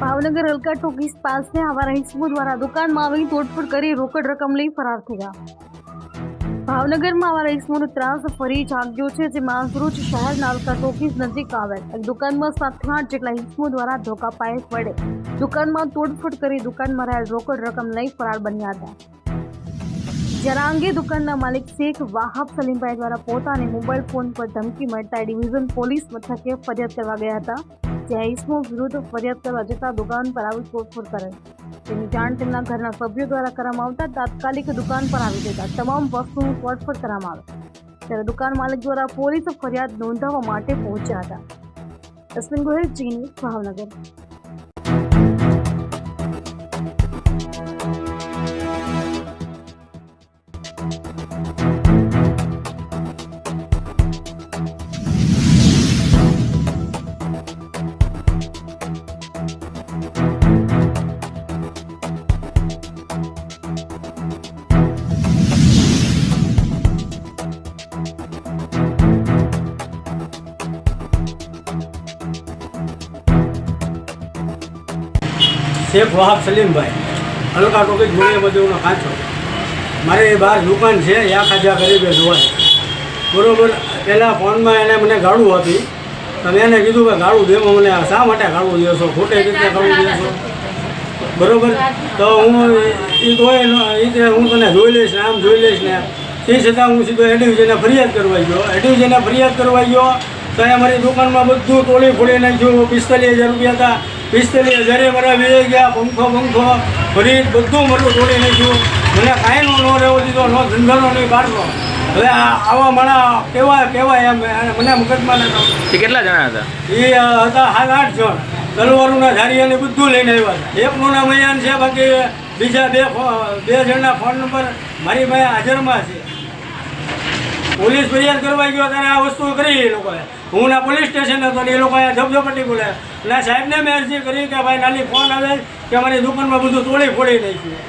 ભાવનગર હલકા ટોકીસ પાસે આવા રહીશો દ્વારા દુકાનમાં આવી તોડફોડ કરી રોકડ રકમ લઈ ફરાર થયા. ભાવનગરમાં આવા ઇસમોનો ત્રાસ ફરી જાગ્યો છે જેમાં સુરત શહેરના હલકા ટોકીસ નજીક આવેલ એક દુકાનમાં સાતથી આઠ જેટલા હિસ્મો દ્વારા ધોકા પાયે વડે દુકાનમાં તોડફોડ કરી દુકાનમાં રહેલ રોકડ રકમ લઈ ફરાર બન્યા હતા. જ્યારે અંગે દુકાનના માલિક શેખ વાહબ સલીમભાઈ દ્વારા પોતાને મોબાઈલ ફોન પર ધમકી મળતા ડિવિઝન પોલીસ મથકે ફરિયાદ કરવા ગયા હતા. ઇસમો વિરુદ્ધ ફરિયાદ કરવા જતાં દુકાન પર આવી તોડફોડ કરે. તેની જાણ તેમના ઘરના સભ્યો દ્વારા કરવામાં આવતા તાત્કાલિક દુકાન પર આવી જતા તમામ વસ્તુનું તોડફોડ કરવામાં આવે. ત્યારે દુકાન માલિક દ્વારા પોલીસ ફરિયાદ નોંધાવવા માટે પહોંચ્યા હતા. અશ્વિન ગોહિલ ચીની ભાવનગર. શેખ વહાબ સલીમભાઈ, હલકા ટોકીજ મુનિયા બધુંનો કાચો મારે એ બહાર દુકાન છે યા ખાજા ગરીબે જોવાય બરાબર, પહેલાં ફોનમાં એને મને ગાળું હતી. તો મેં એને કીધું કે ગાળું દેવો મને શા માટે ગાળું દે છો ખોટે રીતે ગાળું દે છો બરોબર? તો હું એ તો એ તે હું તને જોઈ લઈશ ને, આમ જોઈ લઈશ ને. તે છતાં હું સીધો એડિવિઝને ફરિયાદ કરવા ગયો. એડિવિઝને ફરિયાદ કરવા ગયો તો એ મારી દુકાનમાં બધું તોડી ફોડી નાખ્યું પિસ્તાલીસ હજાર રૂપિયા હતા. પિસ્તાલીસ હજારે મારા વે ગયા, પંખો પંખો ફરી બધું મારું તોડી નાખ્યું. મને કાંઈ નો, ન રહેવો દીધો, નો ધંધાનો નહીં કાઢવો હવે આવા માણા કેવા કેવાય એમ મને મગજમાં ન તે કેટલા જણા હતા? એ હતા હાલ આઠ જણ. તલવારોના અને બધું લઈને આવ્યા હતા. એકનું નામ અહીંયા છે બાકી બીજા બે બે જણના ફોન નંબર મારી પાસે હાજરમાં છે. પોલીસ ફરિયાદ કરવા ગયો ત્યારે આ વસ્તુ કરી એ લોકોએ. હું ના પોલીસ સ્ટેશન હતો ને એ લોકોએ ઝપઝપટી બોલ્યા એટલે સાહેબને મેં અરજી કરી કે ભાઈ નાની ફોન આવે કે મારી દુકાનમાં બધું તોડી ફોડી નાખ્યું.